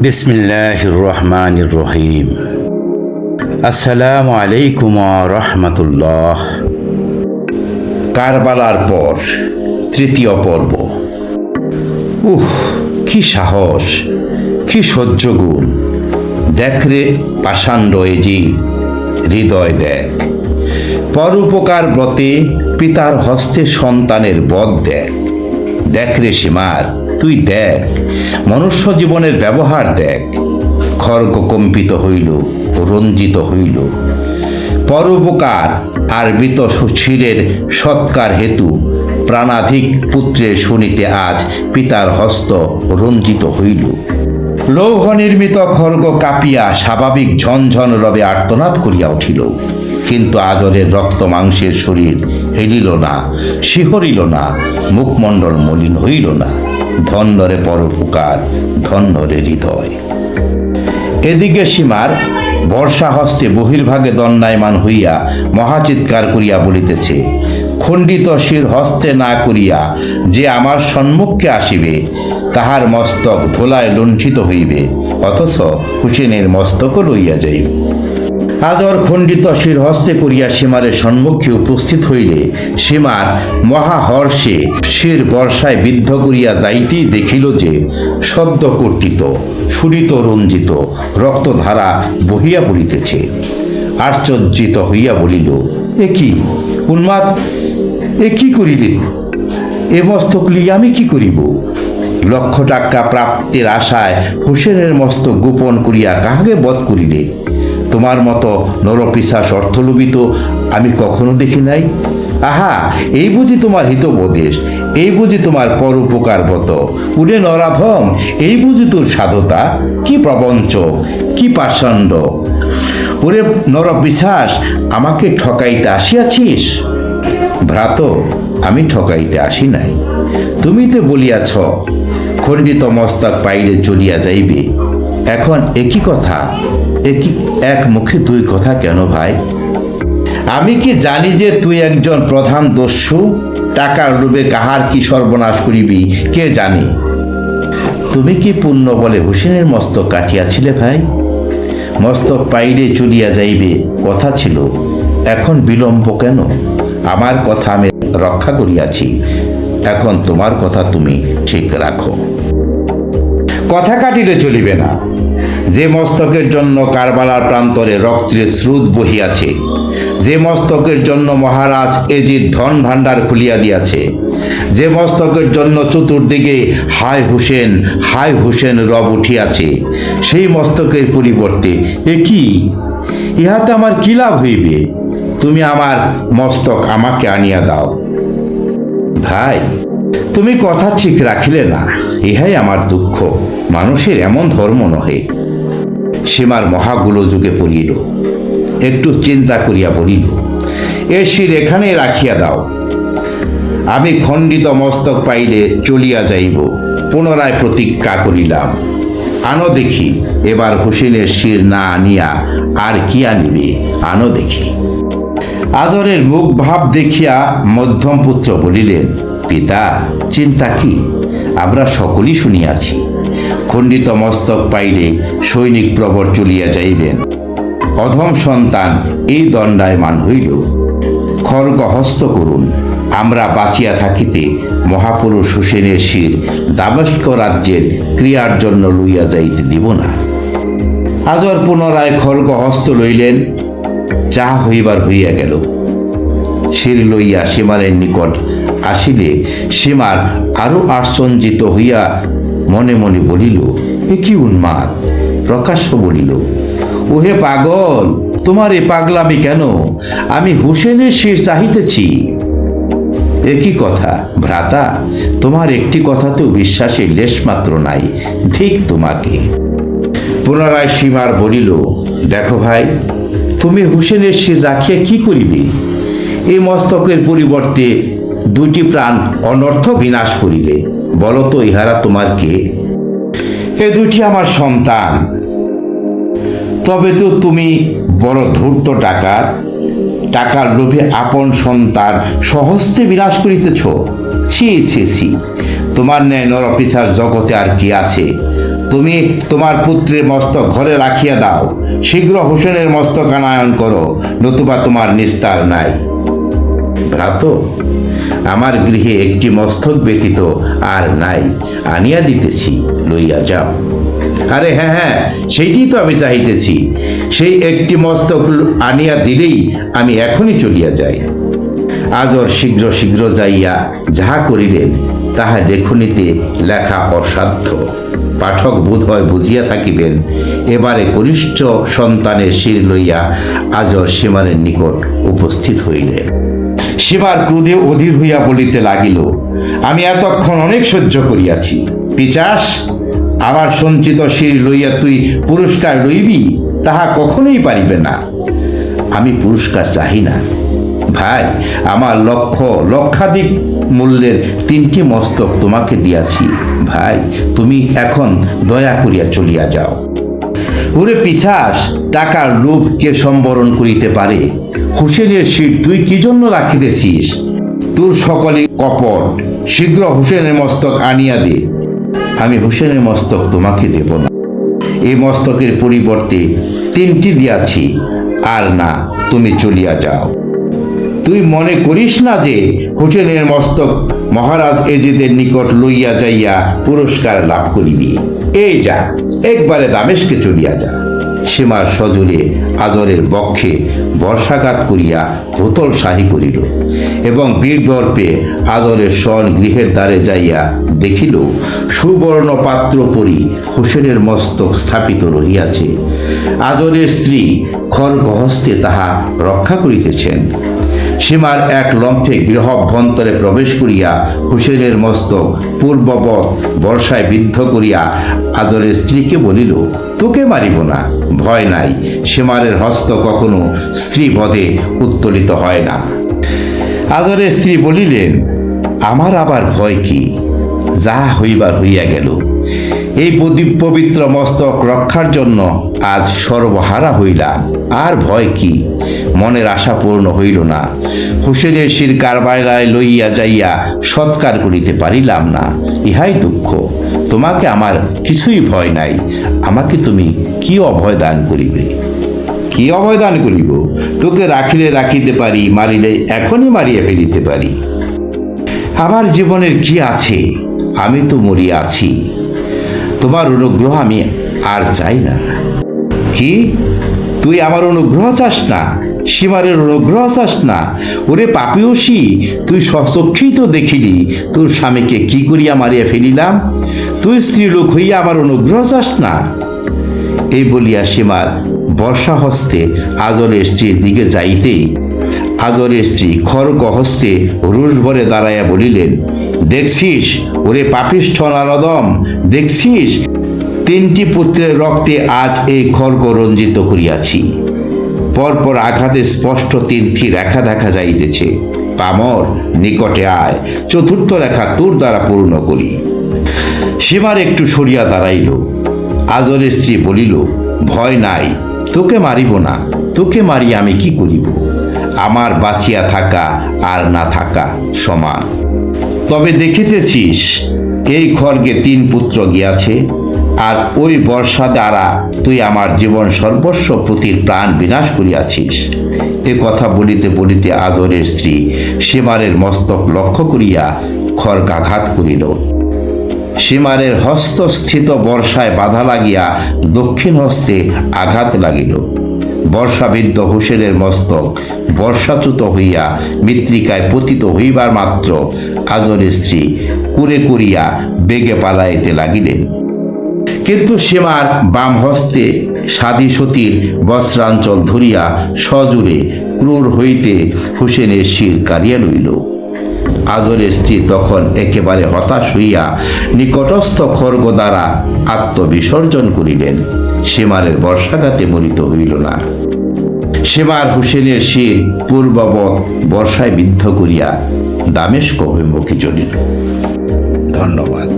বিসমিল্লাহির রহমানির রহিম আসসালামু আলাইকুম রহমতুল্লাহ কারবালার পর, তৃতীয় পর্ব। উহ, কি সাহস, কি সহ্য গুণ। দেখ রে পাষাণ্ড এজি হৃদয় দেখ। পরোপকার ব্রতে পিতার হস্তে সন্তানের বধ দেখ। দেখ রে সীমার তুই দেখ, মনুষ্য জীবনের ব্যবহার দেখ। খর্গ কম্পিত হইল, রঞ্জিত হইল। পরোপকার আর মৃত সুশীরের সৎকার হেতু প্রাণাধিক পুত্রের শুনিতে আজ পিতার হস্ত রঞ্জিত হইল। লৌহ নির্মিত খর্গ কাঁপিয়া স্বাভাবিক ঝনঝন রবে আর্তনাদ করিয়া উঠিল। কিন্তু আজরের রক্ত মাংসের শরীর হেলিল না, শিহরিল না, মুখমণ্ডল মলিন হইল না। ধন্যরে পরোপকার ধন্যরে হৃদয়। এদিকে সীমার বর্ষা হস্তে বহির্ভাগে দণ্ডায়মান হইয়া মহাচিৎকার করিয়া বলিতেছে, খণ্ডিত শির হস্তে না করিয়া যে আমার সম্মুখে আসিবে, তাহার মস্তক ধোলায় লুণ্ঠিত হইবে, অথচ হুসেনের মস্তকও লইয়া যাইবে। আজর খণ্ডিত শির হস্তে করিয়া সীমারের সম্মুখে উপস্থিত হইলে সীমার মহাহর্ষে শির বর্ষায় বিদ্ধ করিয়া যাইতেই দেখিল যে সদ্য কর্তিত, সুরিত রঞ্জিত রক্তধারা বহিয়া পড়িতেছে। আশ্চর্যিত হইয়া বলিল, এ কি? উন্মাদ, এ কি করিলে? এ মস্তক লিয়ে আমি কি করিব? লক্ষ টাকা প্রাপ্তির আশায় হুসেনের মস্তক গোপন করিয়া কাহাকে বধ করিলে? তোমার মতো নরপিশাস অর্থলোভিত আমি কখনো দেখি নাই? আহা, এই বুঝি তোমার হিতোপদেশ, এই বুঝি তোমার পরোপকার ব্রত উড়ে নরাধম এই বুঝি তোর সাধতা। কি প্রবঞ্চ, কি পাষণ্ড। ওরে নরপিশাস আমাকে ঠকাইতে আসিয়াছিস? ভ্রাত, আমি ঠকাইতে আসি নাই। তুমি তো বলিয়াছ, খণ্ডিত মস্তক পাইলে চলিয়া যাইবে। এখন একই কথা, একই, এক মুখে দুই কথা কেন ভাই? আমি কি জানি যে তুই একজন প্রধান দস্যু? টাকার লোভে কাহার কি সর্বনাশ করিবি? কে জানি? তুমি কি পুণ্য বলে হুসেনের মস্তক কাটিয়াছিলে ভাই? মস্তক পাইলে চলিয়া যাইবে, কথা ছিল। এখন বিলম্ব কেন? আমার কথা আমি রক্ষা করিয়াছি। এখন তোমার কথা তুমি ঠিক রাখো। কথা কাটিলে চলিবে না। যে মস্তকের জন্য কারবালার প্রান্তরে রক্তের স্রোত বহিয়াছে, যে মস্তকের জন্য মহারাজ এজিদ ধন ভাণ্ডার খুলিয়া দিয়াছে, যে মস্তকের জন্য চতুর্দিকে হায় হুসেন হাই হুসেন রব উঠিয়াছে, সেই মস্তকের পরিবর্তে এ কি? ইহাতে আমার কি লাভ হইবে? তুমি আমার মস্তক আমাকে আনিয়া দাও। ভাই তুমি কথা ঠিক রাখিলে না, ইহাই আমার দুঃখ। মানুষের এমন ধর্ম নহে। সীমার মহাগুলো যুগে পড়িল। একটু চিন্তা করিয়া বলিল, এ শির এখানে রাখিয়া দাও। আমি খণ্ডিত মস্তক পাইলে চলিয়া যাইব। পুনরায় প্রতিজ্ঞা করিলাম। আনো দেখি, এবার হুসেনের শির না আনিয়া আর কি আনিবে? আনো দেখি। আজরের মুখ ভাব দেখিয়া মধ্যম পুত্র বলিলেন, পিতা, চিন্তা কি? আমরা সকলই শুনিয়াছি। খণ্ডিত মস্তক পাইলে সৈনিক প্রবর চলিয়া যাইবেন। অধম সন্তান এই দণ্ডায়মান হইল। খড়গ হস্ত করুন। আমরা বাঁচিয়া থাকিতে মহাপুরুষ হুসেনের শির দামেস্ক রাজ্যের ক্রিয়ার জন্য লইয়া যাইতে দিব না। আজর পুনরায় খড়গ হস্ত লইলেন। যাহা হইবার হইয়া গেল। শির লইয়া সীমারের নিকট আসিলে সীমার আরও আশ্চর্যিত হইয়া মনে মনে বলিল, এ কি উন্মাদ? প্রকাশ্য বলিল, ওহে পাগল, তোমার এ পাগলামি কেন? আমি হুসেনের শির চাহিতেছি। একই কথা, ভ্রাতা? তোমার একটি কথাতেও বিশ্বাসের লেশমাত্র নাই, ঠিক তোমাকে। পুনরায় সীমার বলিল, দেখো ভাই তুমি হুসেনের শির রাখিয়া কি করিবে? এই মস্তকের পরিবর্তে দুইটি প্রাণ অনর্থ বিনাশ করিবে বলতো ইহারা তোমার কে? এ দুইটি আমার সন্তান। তবে তো তুমি বড় ধূর্ত টাকার টাকার লোভে আপন সন্তান সহস্তে বিনাশ করিতেছ। ছি ছি ছি, তোমার ন্যায় নরপিছার জগতে আর কি আছে? তুমি তোমার পুত্রের মস্তক ঘরে রাখিয়া দাও। শীঘ্র হোসেনের মস্তক আনায়ন করো, নতুবা তোমার নিস্তার নাই। ভ্রাত, আমার গৃহে একটি মস্তক ব্যতীত আর নাই, আনিয়া দিতেছি, লইয়া যাও। আরে হ্যাঁ হ্যাঁ সেইটি তো আমি চাহিতেছি। সেই একটি মস্তক আনিয়া দিলেই আমি এখনই চলিয়া যাই। আজর শীঘ্র শীঘ্র যাইয়া যাহা করিলেন, তাহা লেখনীতে লেখা অসাধ্য। পাঠক বোধ হয় বুঝিয়া থাকিবেন। এবারে কনিষ্ঠ সন্তানের শির লইয়া আজর সীমানের নিকট উপস্থিত হইলেন সীমার ক্রোধে অধীর হইয়া বলিতে লাগিল, আমি এতক্ষণ অনেক সহ্য করিয়াছি। পিচাস, আমার সঞ্চিত শির লইয়া তুই পুরস্কার লইবি, তাহা কখনোই পারিবে না। আমি পুরস্কার চাহি না। ভাই, আমার লক্ষ, লক্ষাধিক মূল্যের তিনটি মস্তক তোমাকে দিয়াছি। ভাই, তুমি এখন দয়া করিয়া চলিয়া যাও। ওরে পিছাস টাকার লোভ কে সম্বরণ করিতে পারে? হুসেনের সিট তুই কি জন্য রাখিতেছিস? তোর সকলে কপট, শীঘ্র হুসেনের মস্তক আনিয়া দে। আমি হুসেনের মস্তক তোমাকে দেব না। এই মস্তকের পরিবর্তে তিনটি দিয়াছি, আর না, তুমি চলিয়া যাও। তুই মনে করিস না যে হোসেনের মস্তক মহারাজ এজিদের নিকট লইয়া যাইয়া পুরস্কার লাভ করিবি। এই যা, একবারে দামেশকে চলিয়া যা। সীমার সজোরে আজরের বক্ষে বর্ষাঘাত করিয়া হোতল শাহী করিল এবং বীর দর্পে আজরের স্বন গৃহের দ্বারে যাইয়া দেখিল, সুবর্ণ পাত্র পরি হোসেনের মস্তক স্থাপিত রহিয়াছে। আজরের স্ত্রী খড়গহস্তে তাহা রক্ষা করিতেছেন। সীমার এক লম্ফে গৃহভ্যন্তরে প্রবেশ করিয়া হুসেনের মস্তক পূর্ববৎ বর্ষায় বিদ্ধ করিয়া আদরের স্ত্রীকে বলিল, তোকে মারিব না, ভয় নাই। সীমারের হস্ত কখনো স্ত্রী বধে উত্তোলিত হয় না। আদরের স্ত্রী বলিলেন, আমার আবার ভয় কি? যা হইবার হইয়া গেল। এই পদি- পবিত্র মস্তক রক্ষার জন্য আজ সর্বহারা হইলাম। আর ভয় কি? মনের আশা পূর্ণ হইল না। হুসেনের শির কারবাইলায় লইয়া যাইয়া সৎকার করিতে পারিলাম না। ইহাই দুঃখ। তোমাকে আমার কিছুই ভয় নাই। আমাকে তুমি কি অভয় দান করিবে? কি অভয় দান করিব? তোকে রাখিলে রাখিতে পারি, মারিলে এখনই মারিয়া ফেলিতে পারি। আমার জীবনের কি আছে? আমি তো মরিয়া আছি। তোমার অনুগ্রহ আমি আর চাই না। কি? তুই আমার অনুগ্রহ চাস না, সীমারের অনুগ্রহ চাস না। ওরে পাপিয়সী, তুই সচক্ষেই তো দেখিলি, তোর স্বামীকে কি করিয়া মারিয়া ফেলিলাম? তুই স্ত্রীলোক হইয়া আমার অনুগ্রহ চাস না। এই বলিয়া সীমার বর্ষা হস্তে আজরের স্ত্রীর দিকে যাইতেই আজরের স্ত্রী খড়গ হস্তে রুশ ভরে দাঁড়াইয়া বলিলেন, দেখছিস, ওরে পাপিষ্ঠ নারদম দেখছিস তিনটি পুত্রের রক্তে আজ এই খড়গ রঞ্জিত করিয়াছি। পরপর আঘাতে স্পষ্ট তিনটি রেখা দেখা যাইতেছে। পামর নিকটে আয়, চতুর্থ রেখা তোর দ্বারা পূর্ণ করি। সীমার একটু সরিয়া দাঁড়াইল। আজরের স্ত্রী বলিল, ভয় নাই, তোকে মারিব না, তোকে মারি আমি কি করিব? আমার বাঁচিয়া থাকা আর না থাকা সমান। তবে দেখিতেছিস, এই খড়গে তিন পুত্র গিয়াছে আর ওই বর্ষা দ্বারা তুই আমার জীবন সর্বস্ব প্রতির প্রাণ বিনাশ করিয়াছিস। এ কথা বলিতে বলিতে আজরের স্ত্রী সীমারের মস্তক লক্ষ্য করিয়া খড়গাঘাত করিল। সীমারের হস্তস্থিত বর্ষায় বাধা লাগিয়া দক্ষিণ হস্তে আঘাত লাগিল। বর্ষাবিদ্ধ হুসেনের মস্তক বর্ষাচ্যুত হইয়া মৃত্তিকায় পতিত হইবার মাত্র আজরের স্ত্রী কুরে করিয়া বেগে পালাইতে লাগিলেন। কিন্তু সীমার বাম হস্তে সাধী সতীর বস্ত্রাঞ্চল ধরিয়া সজুরে ক্রূর হইতে হুসেনের শির কারিয়া লইল। আজরের স্ত্রী তখন একেবারে হতাশ হইয়া নিকটস্থ খর্গ দ্বারা আত্মবিসর্জন করিলেন। সীমারের বর্ষাঘাতে মরিত হইল না। সীমার হুসেনের শির পূর্ববৎ বর্ষায় বিদ্ধ করিয়া দামেস্ক অভিমুখী চলিল ধন্যবাদ।